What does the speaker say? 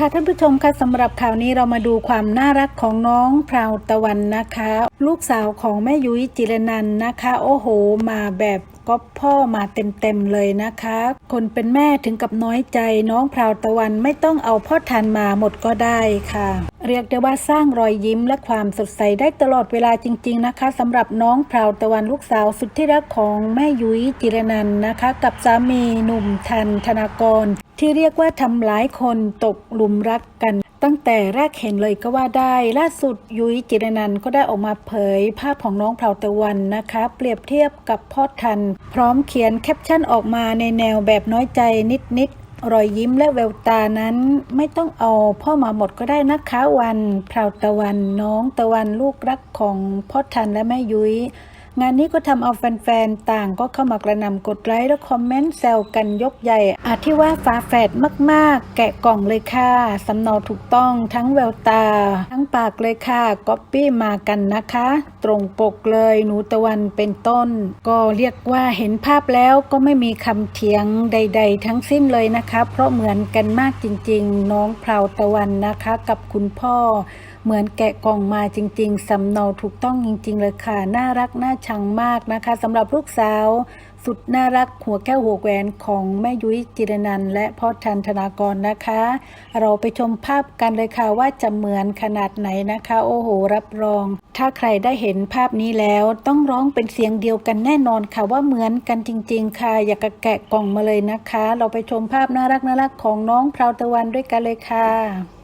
ค่ะท่านผู้ชมคะสำหรับข่าวนี้เรามาดูความน่ารักของน้องพราวตะวันนะคะ ลูกสาวของแม่ยุ้ยจิรนันนะคะ โอ้โห มาแบบก็พ่อมาเต็มๆเลยนะคะ คนเป็นแม่ถึงกับน้อยใจน้องพราวตะวันไม่ต้องเอาพ่อทานมาหมดก็ได้ค่ะ เรียกได้ว่าสร้างรอยยิ้มและความสดใสได้ตลอดเวลาจริง ๆนะคะสำหรับน้องพราวตะวันลูกสาวสุดที่รักของแม่ยุ้ยจิรนันนะคะ กับสามีหนุ่มทันธนากร ที่เรียกว่าทำหลายคนตกหลุมรักกัน ตั้งแต่แรกเห็นเลยก็ว่าได้ ล่าสุดยุ้ยจิรนันก็ได้ออกมาเผย ภาพของน้องเผาตะวันนะคะ เปรียบเทียบกับพ่อทัน พร้อมเขียนแคปชั่นออกมาในแนวแบบน้อยใจนิดๆรอยยิ้มและแววตานั้นไม่ต้องเอาพ่อมาหมดก็ได้นะคะวันเผาตะวันน้องตะวันลูกรักของพ่อทันและแม่ยุ้ย งานนี้ก็ทำเอาแฟนๆ ต่างก็เข้ามากระนำกดไลค์และคอมเมนต์แซวกันยกใหญ่อาจที่ว่าฟ้าแฝดมากๆ แกะกล่องเลยค่ะสำเนาถูกต้องทั้งแววตา ทั้งปากเลยค่ะก๊อปปี้มากันนะคะ ตรงปกเลยหนูตะวันเป็นต้น ก็เรียกว่าเห็นภาพแล้วก็ไม่มีคำเถียงใด ๆ ทั้งสิ้นเลยนะคะ เพราะเหมือนกันมากจริงๆ น้องเพราวตะวันนะคะ กับคุณพ่อ เหมือนแกะกล่องมาจริง ๆ สำเนาถูกต้องจริง ๆ เลยค่ะ น่ารัก น่าชังมากนะคะสำหรับลูกสาว สุดน่ารักหัวแก้วหัวแหวนของแม่ยุ้ยจิรนันและพ่อทันธนากรนะคะ เราไปชมภาพกันเลยค่ะว่าจะเหมือนขนาดไหนนะคะ โอ้โห รับรอง ถ้าใครได้เห็นภาพนี้แล้ว ต้องร้องเป็นเสียงเดียวกันแน่นอนค่ะว่าเหมือนกันจริง ๆ ค่ะ อยากจะแกะกล่องมาเลยนะคะ เราไปชมภาพน่ารักน่ารักๆของน้องพราวตะวันด้วยกันเลยค่ะ